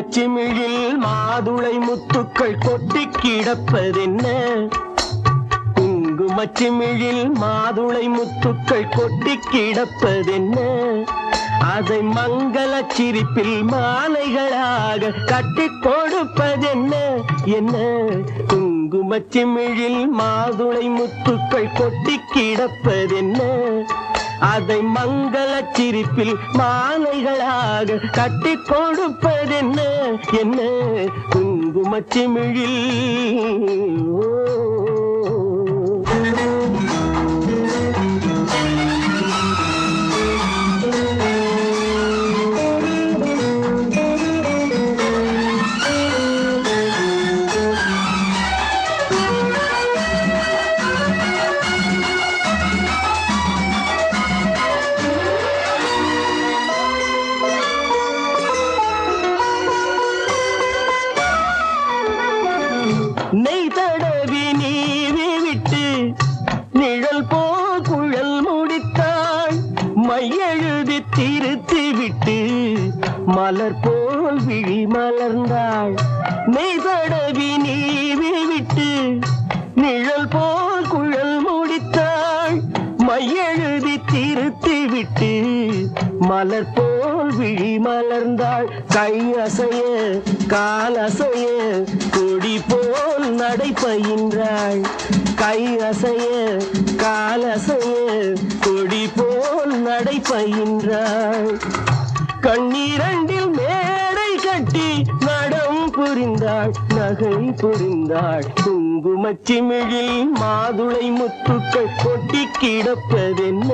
குங்குமச்சிமிழில் மாதுளை முத்துக்கள் கொட்டி கிடப்பதென்ன? குங்குமச்சிமிழில் மாதுளை முத்துக்கள் கொட்டி கிடப்பதென்ன? அதை மங்கள சிரிப்பில் மாலைகளாக கட்டி கொடுப்பதென்ன? என்ன? குங்குமச்சிமிழில் மாதுளை முத்துக்கள் கொட்டி கிடப்பதென்ன? அதை மங்கள சிரிப்பில் மாலைகளாக கட்டி கொடுப்பதென்ன? என்ன? குங்குமச்சிமிழில் ஓ. நிழல் போ குழல் முடித்தாள் மையெழுதி திருத்தி விட்டு மலர் போல் விழி மலர்ந்தாள். நெய் தடவி நீவி விட்டு நிழல் போல் குழல் முடித்தாள். மையெழுதி திருத்தி விட்டு மலர் போல் விழி மலர்ந்தாள். கை அசைய கால் அசைய கொடி போல் நடை பயின்றாள் கை அசைய காலசையில் கொடி போல் நடை பயின்றாள் கண்ணீரண்டில் மேடை கட்டி நடம் புரிந்தாள் நகை புரிந்தாள். குங்குமச்சிமிழில் மாதுளை முத்துக்கள் கொட்டி கிடப்பதென்ன?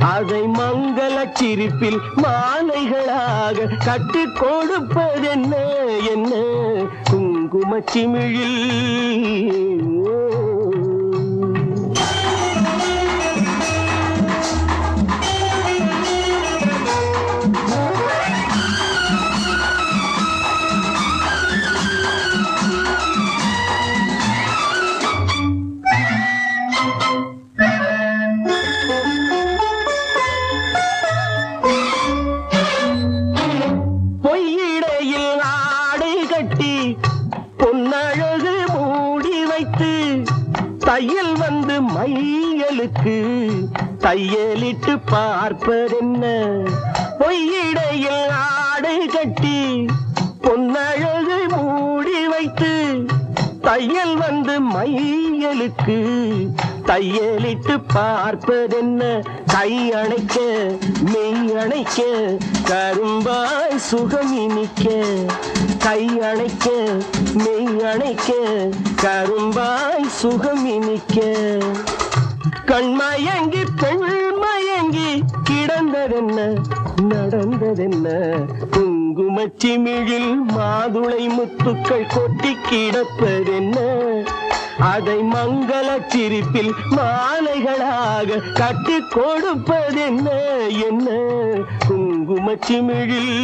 அதை மங்கள சிரிப்பில் மாலைகளாக கட்டி கொடுப்பதென்ன? என்ன? குங்குமச்சிமிழில் தையல் வந்து மையலுக்கு தையலிட்டு பார்ப்பதென்ன? பொய்யிடையில் ஆடு கட்டி பொன்னழகு மூடி வைத்து தையல் வந்து மையலுக்கு தையலிட்டு பார்ப்பதென்ன? கை அணைக்க மே அணைக்க கரும்பாய் சுகம் இனிக்க கை அணைக்க மெய் அணைக்க கரும்பாய் சுகம் இனிக்க. கண்மயங்கி பெண் மயங்கி கிடந்ததென்ன நடந்ததென்ன? குங்குமச்சிமிழில் மாதுளை முத்துக்கள் கொட்டி கிடப்பதென்ன? அதை மங்கள சிரிப்பில் மாலைகளாக கட்டி கொடுப்பதென்ன? என்ன? குங்குமச்சிமிழில்